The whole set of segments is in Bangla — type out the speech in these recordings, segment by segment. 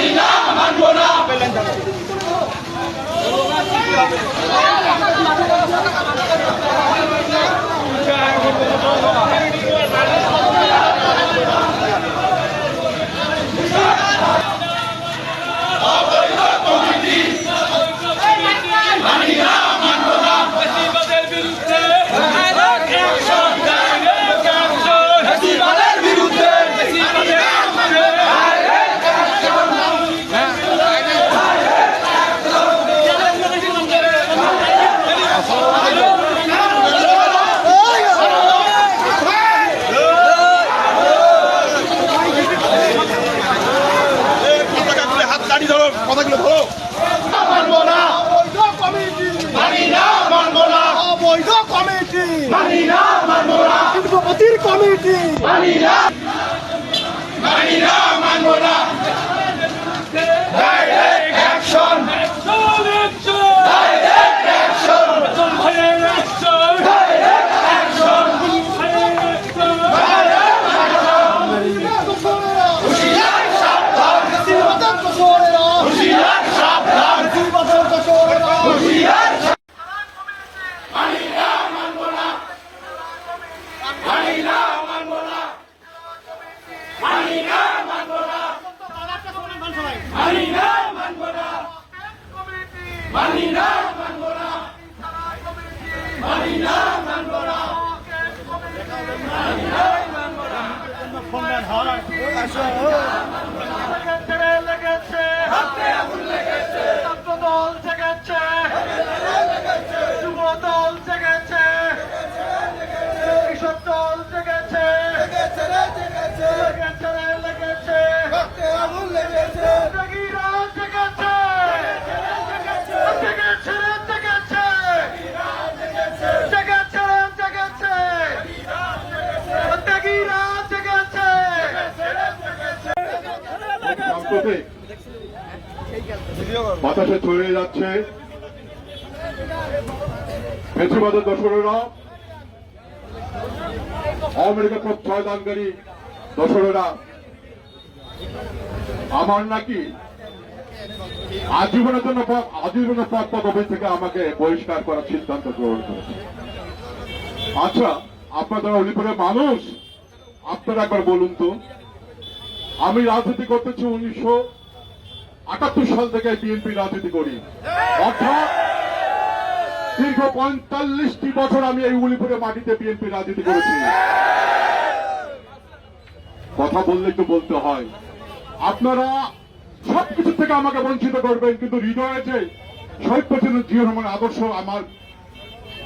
Manila, Manila. পতাকাগুলো ধরো। মানবো না। অবৈধ কমিটি। মানি না মানবো না। অবৈধ কমিটি। মানি না মানবো না। শিল্পপতির কমিটি। মানি না মানি না মানবো না direct action action action direct action action ভাইয়ের অ্যাকশন ডাইরেক্ট অ্যাকশন ভাইয়ের অ্যাকশন হুশিয়ার সাবধান শিল্পপতির দোসরেরা হুশিয়ার সাবধান শিল্পপতির দোসরেরা হুশিয়ার মানি না মানবো না মানি না মানবো না মানি না মানবো না মানি না মানবো না মানি না মানবো না মানি না মানবো না লেগেছে সাম্প্রতিক বাতাসে ছড়িয়ে যাচ্ছে। ফেসিবাদের দশরেরা লীগের পথ ছয়দানকারী দশরেরা আমার নাকি আজীবনের জন্য আজীবনের পদ পদবী থেকে আমাকে বহিষ্কার করার সিদ্ধান্ত গ্রহণ করেছে। আচ্ছা আপনারা অলিপুরের মানুষ, আপনারা একবার বলুন তো। আমি রাজনীতি করতেছি উনিশশো আটাত্তর সাল থেকে বিএনপি রাজনীতি করি। অর্থাৎ দীর্ঘ পঁয়তাল্লিশটি বছর আমি এই উলিপুরে মাটিতে বিএনপি রাজনীতি করেছি। কথা বললে তো বলতে হয়। আপনারা সবকিছু থেকে আমাকে বঞ্চিত করবেন, কিন্তু হৃদয়ে যে শহীদ প্রেসিডেন্ট জিয়া রহমানের আদর্শ আমার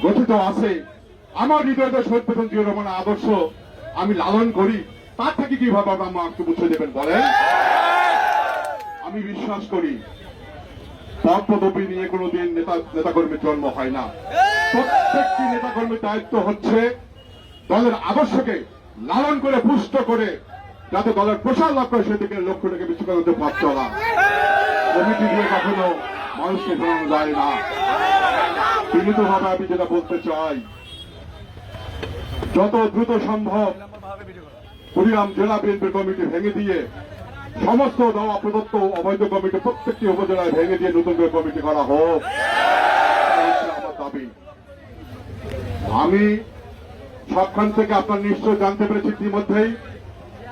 গঠিত আছে, আমার হৃদয়ে শহীদ প্রেসিডেন্ট জিয়া রহমানের আদর্শ আমি লালন করি তার থেকে কীভাবে আপনারা আমাকে মুছে দেবেন বলেন? আমি বিশ্বাস করি নিয়ে কোনোদিন নেতা, নেতাকর্মীর জন্ম হয় না। প্রত্যেকটি নেতাকর্মীর দায়িত্ব হচ্ছে দলের আদর্শকে লালন করে, পুষ্ট করে, যাতে দলের প্রসার লক্ষ্য সেদিকে লক্ষ্যটাকে করে পথ চলা কমিটি দিয়ে কখনো মানুষকে যায় না। আমি যেটা বলতে চাই, যত দ্রুত সম্ভব কুড়িগ্রাম জেলা বিএনপি কমিটি ভেঙে দিয়ে, সমস্ত দেওয়া প্রদত্ত অবৈধ কমিটি প্রত্যেকটি উপজেলায় ভেঙে দিয়ে নতুন করে কমিটি করা হোক। আমার দাবি। আমি সবখান থেকে আপনার নিশ্চয় জানতে পেরেছি ইতিমধ্যেই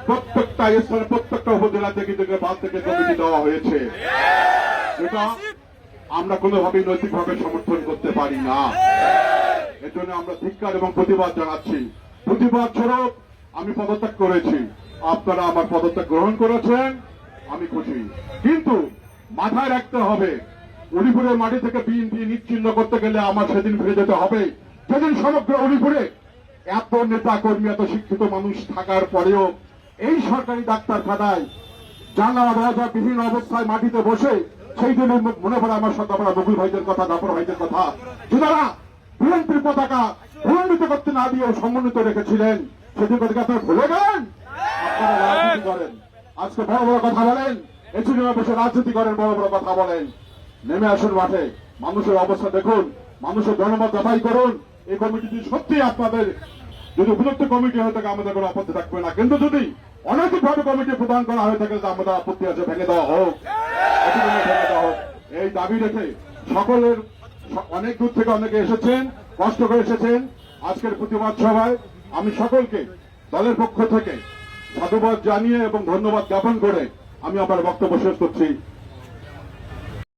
প্রত্যেকটা স্থানে, প্রত্যেকটা উপজেলা থেকে থেকে বাদ থেকে কমিটি দেওয়া হয়েছে এটা আমরা কোনোভাবেই নৈতিকভাবে সমর্থন করতে পারি না। এজন্য আমরা ধিক্কার এবং প্রতিবাদ জানাচ্ছি। প্রতিবাদ স্বরূপ আমি পদত্যাগ করেছি। আপনারা আমার পদত্যাগ গ্রহণ করেছেন, আমি খুশি। কিন্তু মাথায় রাখতে হবে উলিপুরের মাটি থেকে বিএনপি নিচ্ছিন্ন করতে গেলে আমার সেদিন ফিরে যেতে হবে। যেদিন সমগ্র উলিপুরে এত নেতা কর্মী এত শিক্ষিত মানুষ থাকার পরেও এই সরকারি ডাক্তারখানায় জানলা দরজা বিভিন্ন অবস্থায় মাটিতে বসে সেই দিনের মনে পড়ে আমার সন্ধ্যাপাড়া বকুল ভাইদের কথা জাফর ভাইদের কথা। যারা বিএনপির পতাকা উন্নীত করতে না দিয়েও সমন্বিত রেখেছিলেন সেদিন কথা আপনারা ভুলে গেলেন রাজনীতি করেন। আজকে বড় বড় কথা বলেন। এসি বসে রাজনীতি করেন বড় বড় কথা বলেন। নেমে আসুন মাঠে। মানুষের অবস্থা দেখুন। মানুষের জনমত যাচাই করুন। এই কমিটি যদি সত্যি আপনাদের যদি উপযুক্ত কমিটি হয়ে থাকে আমাদের কোনো আপত্তি থাকবে না। কিন্তু যদি অনৈতিকভাবে কমিটি প্রদান করা হয়ে থাকে আমাদের আপত্তি আছে ভেঙে দেওয়া হোক। ভেঙে দেওয়া হোক। এই দাবি রেখে সকলের অনেক দূর থেকে অনেকে এসেছেন কষ্ট করে এসেছেন। আজকের প্রতিবাদ সভায় আমি সকলকে, দলের পক্ষ থেকে সাধুবাদ জানিয়ে এবং ধন্যবাদ জ্ঞাপন করে আমি আমার বক্তব্য শেষ করছি।